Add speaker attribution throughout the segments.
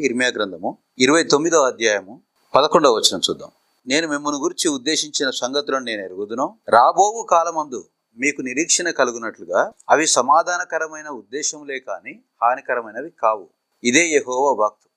Speaker 1: ఇర్మియా గ్రంథము ఇరవై తొమ్మిదో అధ్యాయము పదకొండవ వచనం చూద్దాం. నేను మిమ్మల్ని గురించి ఉద్దేశించిన సంగతులను నేను ఎరుగుదును. రాబోవు కాలమందు మీకు నిరీక్షణ కలుగునట్లుగా అవి సమాధానకరమైన ఉద్దేశములే కానీ హానికరమైనవి కావు. ఇదే యహోవ వాక్తు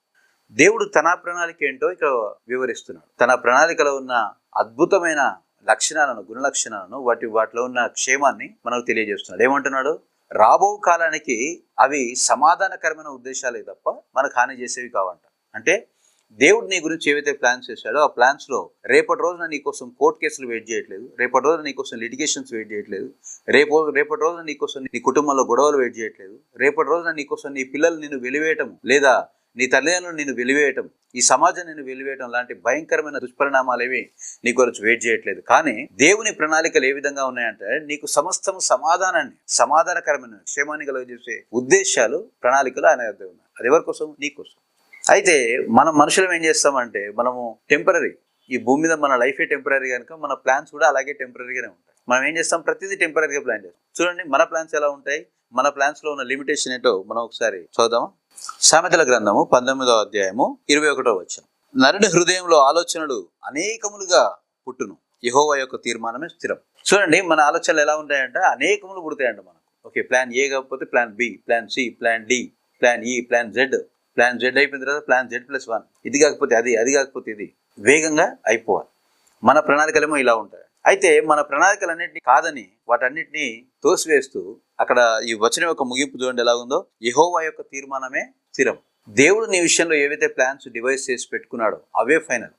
Speaker 1: దేవుడు తన ప్రణాళిక ఏంటో ఇక్కడ వివరిస్తున్నాడు. తన ప్రణాళికలో ఉన్న అద్భుతమైన లక్షణాలను గుణ లక్షణాలను వాటి వాటిలో ఉన్న క్షేమాన్ని మనకు తెలియజేస్తున్నాడు. ఏమంటున్నాడు? రాబో కాలానికి అవి సమాధానకరమైన ఉద్దేశాలే తప్ప మనకు హాని చేసేవి కావంట. అంటే దేవుడు నీ గురించి ఏవైతే ప్లాన్స్ చేశాడో ఆ ప్లాన్స్లో రేపటి రోజున నీకోసం కోర్టు కేసులు వెయిట్ చేయట్లేదు. రేపటి రోజున నీకోసం లిటిగేషన్స్ వెయిట్ చేయట్లేదు. రేపు రేపటి రోజున నీకోసం నీ కుటుంబంలో గొడవలు వెయిట్ చేయట్లేదు. రేపటి రోజున నీకోసం నీ పిల్లలు నిన్ను వెలివేయటం లేదా నీ తల్లిదండ్రులు నిన్ను వెలివేయటం ఈ సమాజం నిన్ను వెలివేయటం లాంటి భయంకరమైన దుష్పరిణామాలు ఏవి నీ గురించి వెయిట్ చేయట్లేదు. కానీ దేవుని ప్రణాళికలు ఏ విధంగా ఉన్నాయంటే నీకు సమస్తం సమాధానాన్ని సమాధానకరమైన క్షేమాన్ని కలుగజేసే ఉద్దేశాలు ప్రణాళికలు ఆయన ఉన్నాయి. అది ఎవరి కోసం? నీ కోసం. అయితే మనం మనుషులం ఏం చేస్తామంటే మనము టెంపరీ ఈ భూమి మీద మన లైఫే టెంపరీ కనుక మన ప్లాన్స్ కూడా అలాగే టెంపరీగానే ఉంటాయి. మనం ఏం చేస్తాం? ప్రతిదీ టెంపరీగా ప్లాన్ చేస్తాం. చూడండి మన ప్లాన్స్ ఎలా ఉంటాయి? మన ప్లాన్స్లో ఉన్న లిమిటేషన్ ఏంటో మనం ఒకసారి చూద్దామా? సామెతల గ్రంథము పంతొమ్మిదవ అధ్యాయము ఇరవై ఒకటో వచ్చిన నరుడి హృదయంలో ఆలోచనలు అనేకములుగా పుట్టును. యహోవా యొక్క తీర్మానమే స్థిరం. చూడండి మన ఆలోచనలు ఎలా ఉంటాయంటే? అనేకములు పుడతాయంట మనకు. ఓకే ప్లాన్ ఏ కాకపోతే plan B plan C plan D plan E plan Z plan Z అయిపోయిన తర్వాత ప్లాన్ జెడ్ ప్లస్ వన్ ఇది కాకపోతే అది అది కాకపోతే ఇది. వేగంగా అయిపోవాలి. మన ప్రణాళికలేమో ఇలా ఉంటాయి. అయితే మన ప్రణాళికలన్నింటినీ కాదని వాటన్నిటిని తోసివేస్తూ అక్కడ ఈ వచనం యొక్క ముగింపు చూడండి ఎలా ఉందో. యహోవా యొక్క తీర్మానమే స్థిరం దేవుడు నీ విషయంలో ఏవైతే ప్లాన్స్ డివైస్ చేసి పెట్టుకున్నాడో అవే ఫైనల్